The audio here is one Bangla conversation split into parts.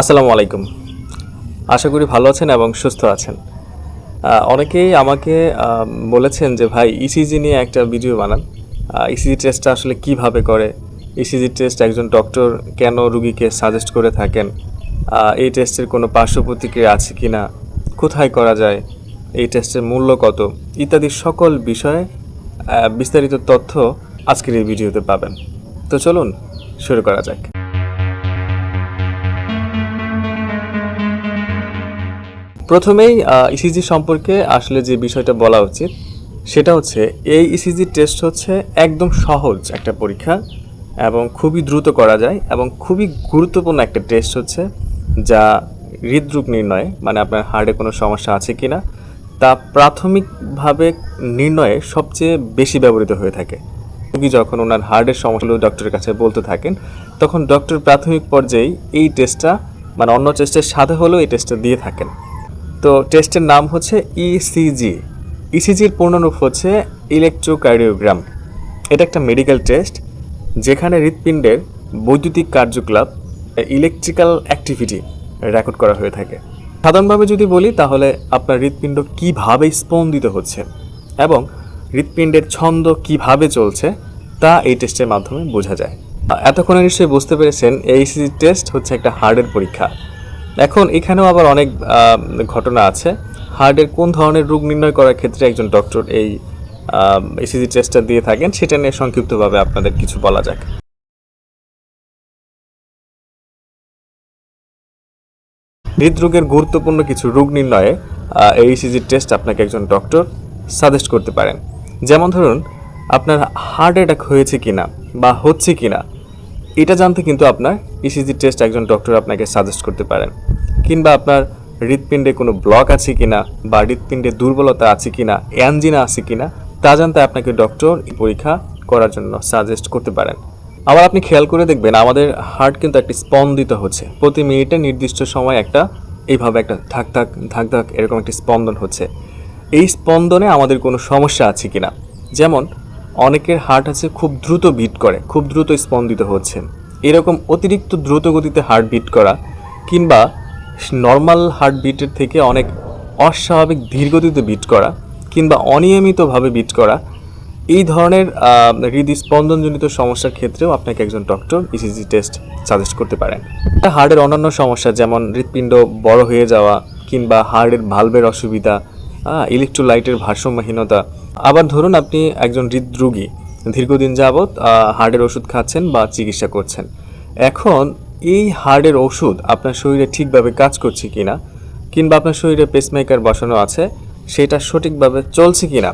আসসালামু আলাইকুম। আশা করি ভালো আছেন এবং সুস্থ আছেন। অনেকেই আমাকে বলেছেন যে, ভাই ইসিজি নিয়ে একটা ভিডিও বানান। ইসিজি টেস্টটা আসলে কীভাবে করে? ইসিজি টেস্ট একজন ডক্টর কেন রুগীকে সাজেস্ট করে থাকেন? এই টেস্টের কোনো পার্শ্ব প্রতিক্রিয়া আছে কি না? কোথায় করা যায়? এই টেস্টের মূল্য কত? ইত্যাদি সকল বিষয়ে বিস্তারিত তথ্য আজকের এই ভিডিওতে পাবেন। তো চলুন, শুরু করা যাক। প্রথমেই ইসিজি সম্পর্কে আসলে যে বিষয়টা বলা উচিত, সেটা হচ্ছে এই ইসিজি টেস্ট হচ্ছে একদম সহজ একটা পরীক্ষা এবং খুবই দ্রুত করা যায় এবং খুবই গুরুত্বপূর্ণ একটা টেস্ট হচ্ছে যা হৃদরোগ নির্ণয়ে মানে আপনার হার্টে কোনো সমস্যা আছে কি না তা প্রাথমিকভাবে নির্ণয়ে সবচেয়ে বেশি ব্যবহৃত হয়ে থাকে। রোগী যখন ওনার হার্টের সমস্যাগুলো ডক্টরের কাছে বলতে থাকেন, তখন ডক্টর প্রাথমিক পর্যায়ে এই টেস্টটা মানে অন্য টেস্টের সাথে হলেও এই টেস্টটা দিয়ে থাকেন। তো টেস্টের নাম হচ্ছে E ইসিজি ইসিজির পূর্ণরূপ হচ্ছে ইলেকট্রোকার্ডিওগ্রাম এটা একটা মেডিকেল টেস্ট যেখানে হৃৎপিণ্ডের বৈদ্যুতিক কার্যকলাপ ইলেকট্রিক্যাল অ্যাক্টিভিটি রেকর্ড করা হয়ে থাকে। সাধারণভাবে যদি বলি, তাহলে আপনার হৃৎপিণ্ড কীভাবে স্পন্দিত হচ্ছে এবং হৃৎপিণ্ডের ছন্দ কীভাবে চলছে, তা এই টেস্টের মাধ্যমে বোঝা যায়। এতক্ষণে নিশ্চয়ই বুঝতে পেরেছেন, এই টেস্ট হচ্ছে একটা হার্টের পরীক্ষা। এখন এখানেও আবার অনেক ঘটনা আছে। হার্টের কোন ধরনের রোগ নির্ণয় করার ক্ষেত্রে একজন ডক্টর এই ইসিজি টেস্টটা দিয়ে থাকেন, সেটা নিয়ে সংক্ষিপ্তভাবে আপনাদের কিছু বলা যাক। হৃদরোগের গুরুত্বপূর্ণ কিছু রোগ নির্ণয়ে এই ইসিজি টেস্ট আপনাকে একজন ডক্টর সাজেস্ট করতে পারেন। যেমন ধরুন, আপনার হার্ট অ্যাটাক হয়েছে কিনা বা হচ্ছে কি না এটা জানতে কিন্তু আপনার ইসিজি টেস্ট একজন ডক্টর আপনাকে সাজেস্ট করতে পারেন। কিংবা আপনার হৃৎপিণ্ডে কোনো ব্লক আছে কিনা বা হৃৎপিণ্ডে দুর্বলতা আছে কিনা অ্যানজিনা আছে কিনা, তা জানতে আপনাকে ডক্টর পরীক্ষা করার জন্য সাজেস্ট করতে পারেন। আবার আপনি খেয়াল করে দেখবেন, আমাদের হার্ট কিন্তু একটি স্পন্দিত হচ্ছে। প্রতি মিনিটে নির্দিষ্ট সময় একটা, এইভাবে একটা ধাক ধাক ধাক ধাক এরকম একটি স্পন্দন হচ্ছে। এই স্পন্দনে আমাদের কোনো সমস্যা আছে কিনা? যেমন, অনেকের হার্ট আছে খুব দ্রুত বিট করে, খুব দ্রুত স্পন্দিত হচ্ছে। এরকম অতিরিক্ত দ্রুত গতিতে হার্ট বিট করা কিংবা নর্মাল হার্ট বিটের থেকে অনেক অস্বাভাবিক ধীর গতিতে বিট করা কিংবা অনিয়মিতভাবে বিট করা, এই ধরনের হৃদস্পন্দনজনিত সমস্যার ক্ষেত্রেও আপনাকে একজন ডক্টর ইসিজি টেস্ট সাজেস্ট করতে পারেন। হার্টের অন্যান্য সমস্যা যেমন হৃৎপিণ্ড বড় হয়ে যাওয়া কিংবা হার্টের ভালভের অসুবিধা ইলেকট্রোলাইটের ভারসাম্যহীনতা। আবার ধরুন আপনি একজন হৃদরোগী, দীর্ঘদিন যাবৎ হার্টের ওষুধ খাচ্ছেন বা চিকিৎসা করছেন। এখন এই হার্টের ওষুধ আপনার শরীরে ঠিকভাবে কাজ করছে কিনা, কিংবা আপনার শরীরে পেসমেকার বসানো আছে, সেটা সঠিকভাবে চলছে কিনা,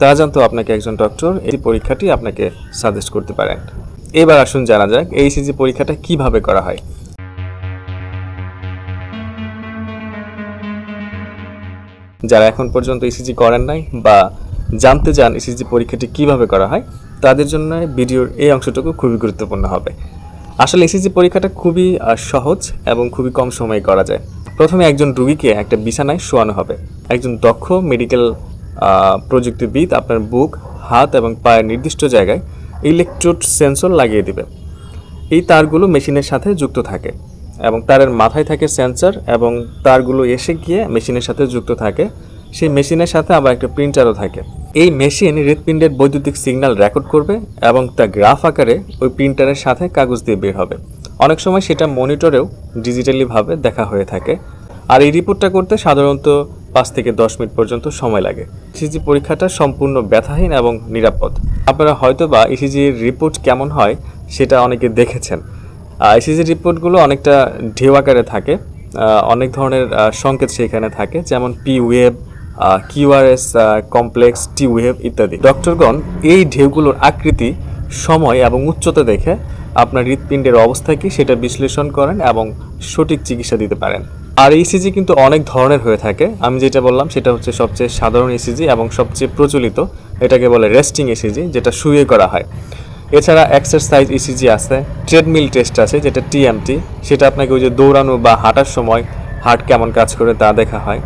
তা জানতেও আপনাকে একজন ডক্টর এই পরীক্ষাটি আপনাকে সাজেস্ট করতে পারেন। এবার আসুন জানা যাক এই সিজি পরীক্ষাটা কীভাবে করা হয়। যারা এখন পর্যন্ত ইসিজি করেন নাই বা জানতে চান ইসিজি পরীক্ষাটি কীভাবে করা হয়, তাদের জন্য ভিডিওর এই অংশটুকু খুবই গুরুত্বপূর্ণ হবে। আসলে ইসিজি পরীক্ষাটা খুবই সহজ এবং খুবই কম সময়ে করা যায়। প্রথমে একজন রুগীকে একটা বিছানায় শোয়ানো হবে। একজন দক্ষ মেডিকেল প্রযুক্তিবিদ আপনার বুক, হাত এবং পায়ের নির্দিষ্ট জায়গায় ইলেকট্রোড সেন্সর লাগিয়ে দিবে। এই তারগুলো মেশিনের সাথে যুক্ত থাকে এবং তারের মাথায় থাকে সেন্সর এবং তারগুলো এসে গিয়ে মেশিনের সাথে যুক্ত থাকে। সেই মেশিনের সাথে আবার একটা প্রিন্টারও থাকে। এই মেশিন হৃৎপিণ্ডের বৈদ্যুতিক সিগন্যাল রেকর্ড করবে এবং তা গ্রাফ আকারে ওই প্রিন্টারের সাথে কাগজ দিয়ে বের হবে। অনেক সময় সেটা মনিটরেও ডিজিটালিভাবে দেখা হয়ে থাকে। আর এই রিপোর্টটা করতে সাধারণত পাঁচ থেকে দশ মিনিট পর্যন্ত সময় লাগে। ইসিজি পরীক্ষাটা সম্পূর্ণ ব্যথাহীন এবং নিরাপদ। আপনারা হয়তো বা ইসিজির রিপোর্ট কেমন হয় সেটা অনেকে দেখেছেন। আইসিজি রিপোর্টগুলো অনেকটা ঢেউ আকারে থাকে। অনেক ধরনের সংকেত সেখানে থাকে, যেমন P wave QRS complex T wave ইত্যাদি। ডক্টরগণ, এই ঢেউগুলোর আকৃতি, সময় এবং উচ্চতা দেখে আপনার হৃৎপিণ্ডের অবস্থা কি সেটা বিশ্লেষণ করেন এবং সঠিক চিকিৎসা দিতে পারেন। আর ইসিজি কিন্তু অনেক ধরনের হয়ে থাকে। আমি যেটা বললাম, সেটা হচ্ছে সবচেয়ে সাধারণ ইসিজি এবং সবচেয়ে প্রচলিত। এটাকে বলে রেস্টিং ইসিজি যেটা শুয়ে করা হয়। এছাড়া এক্সারসাইজ ইসিজি আছে, ট্রেডমিল টেস্ট আছে, যেটা টিএমটি সেটা আপনাকে ওই যে দৌড়ানো বা হাঁটার সময় হার্ট কেমন কাজ করে তা দেখা হয়।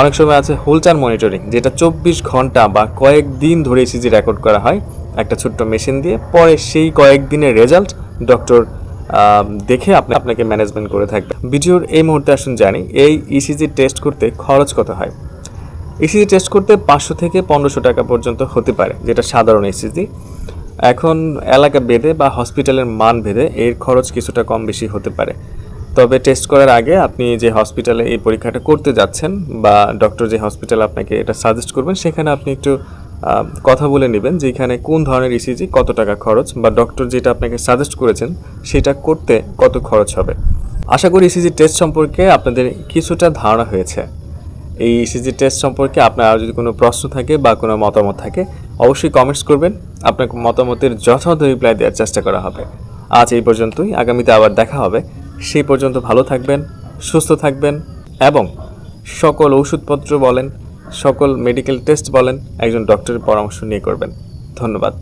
অনেক সময় আছে হোলচার মনিটরিং, যেটা চব্বিশ ঘণ্টা বা কয়েক দিন ধরে ইসিজি রেকর্ড করা হয়। একটা ছোট্ট মেশিন দিয়ে, পরে সেই কয়েক দিনের রেজাল্ট ডক্টর দেখে আপনি, আপনাকে ম্যানেজমেন্ট করে থাকবে। ভিডিওর এই মুহূর্তে আসুন জানি, এই ইসিজি টেস্ট করতে খরচ কত হয়? ইসিজি টেস্ট করতে পাঁচশো থেকে পনেরোশো টাকা পর্যন্ত হতে পারে, যেটা সাধারণ ইসিজি এখন এলাকা ভেদে বা হসপিটালের মান ভেদে এর খরচ কিছুটা কম বেশি হতে পারে। তবে টেস্ট করার আগে আপনি যে হসপিটালে এই পরীক্ষাটা করতে যাচ্ছেন বা ডক্টর যে হসপিটালে আপনাকে এটা সাজেস্ট করবেন, সেখানে আপনি একটু কথা বলে নেবেন যে এখানে কোন ধরনের ইসিজি কত টাকা খরচ বা ডক্টর যেটা আপনাকে সাজেস্ট করেছেন সেটা করতে কত খরচ হবে। আশা করি ইসিজি টেস্ট সম্পর্কে আপনাদের কিছুটা ধারণা হয়েছে। এই ইসিজি টেস্ট সম্পর্কে আপনার আর যদি কোনো প্রশ্ন থাকে বা কোনো মতামত থাকে, অবশ্যই কমেন্টস করবেন। আপনার মতামতের যথাযথ রিপ্লাই দেওয়ার চেষ্টা করা হবে। আজ এই পর্যন্তই। আগামীতে আবার দেখা হবে। সেই পর্যন্ত ভালো থাকবেন, সুস্থ থাকবেন এবং সকল ওষুধপত্র বলেন, সকল মেডিকেল টেস্ট বলেন, একজন ডক্টরের পরামর্শ নিয়ে করবেন। ধন্যবাদ।